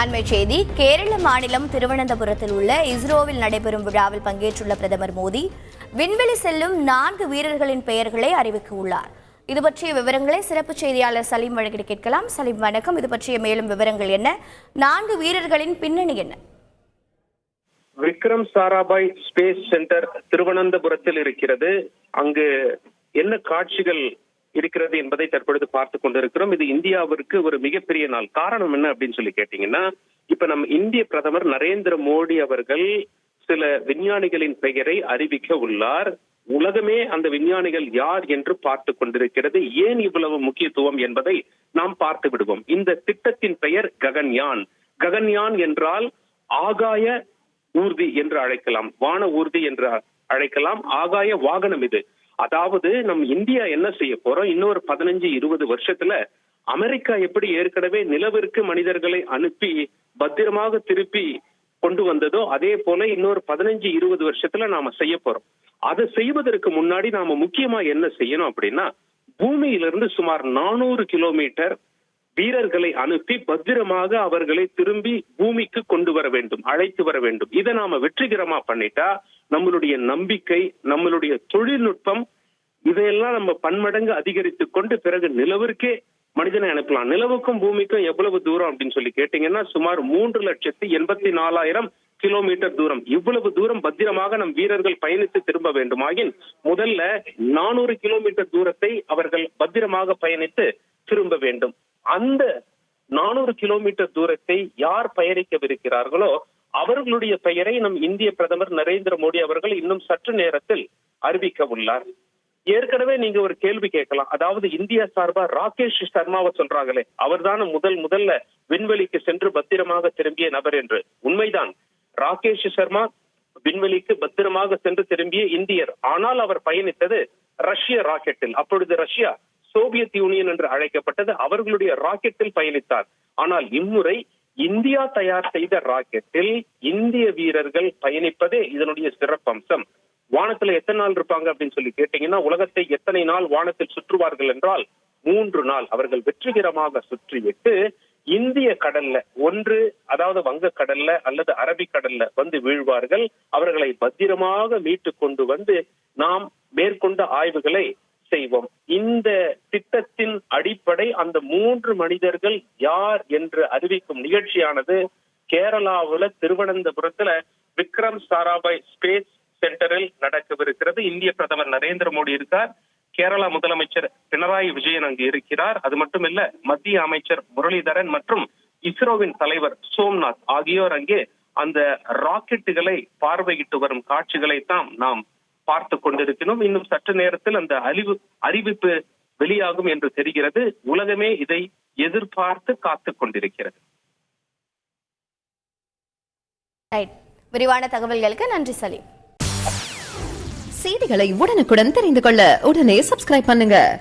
அண்மை செய்தி கேரள மாநிலம் திருவனந்தபுரத்தில் உள்ள இஸ்ரோவில் நடைபெறும் விழாவில் பங்கேற்றுள்ள பிரதமர் மோடி விண்வெளி செல்லும் நான்கு வீரர்களின் பெயர்களை அறிவிக்க உள்ளார். இது பற்றிய விவரங்களை சிறப்பு செய்தியாளர் சலீம் வழங்கிட்டு கேட்கலாம். சலீம் வணக்கம். இது பற்றிய மேலும் விவரங்கள் என்ன? நான்கு வீரர்களின் பின்னணி என்ன? விக்ரம் சாராபாய் ஸ்பேஸ் சென்டர் திருவனந்தபுரத்தில் இருக்கிறது. அங்கு என்ன காட்சிகள் இருக்கிறது என்பதை தற்பொழுது பார்த்து கொண்டிருக்கிறோம். இது இந்தியாவிற்கு ஒரு மிகப்பெரிய நாள். காரணம் என்ன அப்படின்னு சொல்லி கேட்டீங்கன்னா இப்ப நம்ம இந்திய பிரதமர் நரேந்திர மோடி அவர்கள் சில விஞ்ஞானிகளின் பெயரை அறிவிக்க உள்ளார். உலகமே அந்த விஞ்ஞானிகள் யார் என்று பார்த்து கொண்டிருக்கிறது. ஏன் இவ்வளவு முக்கியத்துவம் என்பதை நாம் பார்த்து விடுவோம். இந்த திட்டத்தின் பெயர் ககன்யான். ககன்யான் என்றால் ஆகாய ஊர்தி என்று அழைக்கலாம். வான ஊர்தி என்று அழைக்கலாம். ஆகாய வாகனம் இது. அதாவது நம் இந்தியா என்ன செய்ய போறோம்? இன்னொரு பதினஞ்சு இருபது வருஷத்துல அமெரிக்கா எப்படி ஏற்கனவே நிலவிற்கு மனிதர்களை அனுப்பி பத்திரமாக திருப்பி கொண்டு வந்ததோ அதே போல இன்னொரு பதினஞ்சு இருபது வருஷத்துல நாம செய்ய போறோம். அதை செய்வதற்கு முன்னாடி நாம முக்கியமா என்ன செய்யணும் அப்படின்னா பூமியிலிருந்து சுமார் நானூறு கிலோமீட்டர் வீரர்களை அனுப்பி பத்திரமாக அவர்களை திரும்பி பூமிக்கு கொண்டு வர வேண்டும் அழைத்து வர வேண்டும். இதை நாம வெற்றிகரமா பண்ணிட்டா நம்மளுடைய நம்பிக்கை நம்மளுடைய தொழில்நுட்பம் இதையெல்லாம் நம்ம பன்மடங்கு அதிகரித்துக் கொண்டு பிறகு நிலவிற்கே மனிதனை அனுப்பலாம். நிலவுக்கும் பூமிக்கும் எவ்வளவு தூரம் அப்படின்னு சொல்லி கேட்டீங்கன்னா சுமார் மூன்று லட்சத்தி எண்பத்தி நாலாயிரம் கிலோமீட்டர் தூரம். இவ்வளவு தூரம் பத்திரமாக நம் வீரர்கள் பயணித்து திரும்ப வேண்டுமாயின் முதல்ல நானூறு கிலோமீட்டர் தூரத்தை அவர்கள் பத்திரமாக பயணித்து திரும்ப வேண்டும். அந்த நானூறு கிலோமீட்டர் தூரத்தை யார் பயணிக்கவிருக்கிறார்களோ அவர்களுடைய பெயரை நம் இந்திய பிரதமர் நரேந்திர மோடி அவர்கள் இன்னும் சற்று நேரத்தில் அறிவிக்க உள்ளார். ஏற்கனவே நீங்க ஒரு கேள்வி கேட்கலாம். அதாவது இந்தியா சார்பா ராகேஷ் சர்மாவை சொல்றாங்களே அவர்தான் முதல் முதல்ல விண்வெளிக்கு சென்று பத்திரமாக திரும்பிய நபர் என்று. உண்மைதான். ராகேஷ் சர்மா விண்வெளிக்கு பத்திரமாக சென்று திரும்பிய இந்தியர். ஆனால் அவர் பயணித்தது ரஷ்ய ராக்கெட்டில். அப்பொழுது ரஷ்யா சோவியத் யூனியன் என்று அழைக்கப்பட்டது. அவர்களுடைய ராக்கெட்டில் பயணித்தார். ஆனால் இம்முறை இந்தியா தயார் செய்த ராக்கெட்டில் இந்திய வீரர்கள் பயணிப்பதே இதனுடைய சிறப்பம்சம். வானத்துல எத்தனை நாள் இருப்பாங்க அப்படின்னு சொல்லி கேட்டீங்கன்னா உலகத்தை எத்தனை நாள் வானத்தில் சுற்றுவார்கள் என்றால் மூன்று நாள் அவர்கள் வெற்றிகரமாக சுற்றிவிட்டு இந்திய கடல்ல ஒன்று அதாவது வங்க கடல்ல அல்லது அரபிக்கடல்ல வந்து வீழ்வார்கள். அவர்களை பத்திரமாக மீட்டு கொண்டு வந்து நாம் மேற்கொண்ட ஆய்வுகளை செய்வோம். இந்த திட்டத்தின் அடிப்படை அந்த மூன்று மனிதர்கள் யார் என்று அறிவிக்கும் நிகழ்ச்சியானது கேரளாவுல திருவனந்தபுரத்துல விக்ரம் சாராபாய் ஸ்பேஸ் சென்டரில் நடக்கவிருக்கிறது. இந்திய பிரதமர் நரேந்திர மோடி இருக்கார். கேரளா முதலமைச்சர் பினராயி விஜயன் அங்கு இருக்கிறார். அது மட்டுமில்ல மத்திய அமைச்சர் முரளிதரன் மற்றும் இஸ்ரோவின் தலைவர் சோம்நாத் ஆகியோர் அங்கே அந்த ராக்கெட்டுகளை பார்வையிட்டு வரும் காட்சிகளை தான் நாம் பார்த்து கொண்டிருக்கிறோம் இன்னும் சற்று நேரத்தில் அந்த அறிவு அறிவிப்பு வெளியாகும் என்று தெரிகிறது. உலகமே இதை எதிர்பார்த்து காத்துக் கொண்டிருக்கிறது. ரைட் விரிவான தகவல்களுக்கு நன்றி சலீம். செய்திகளை உடனுக்குடன் தெரிந்து கொள்ள உடனே சப்ஸ்கிரைப் பண்ணுங்க.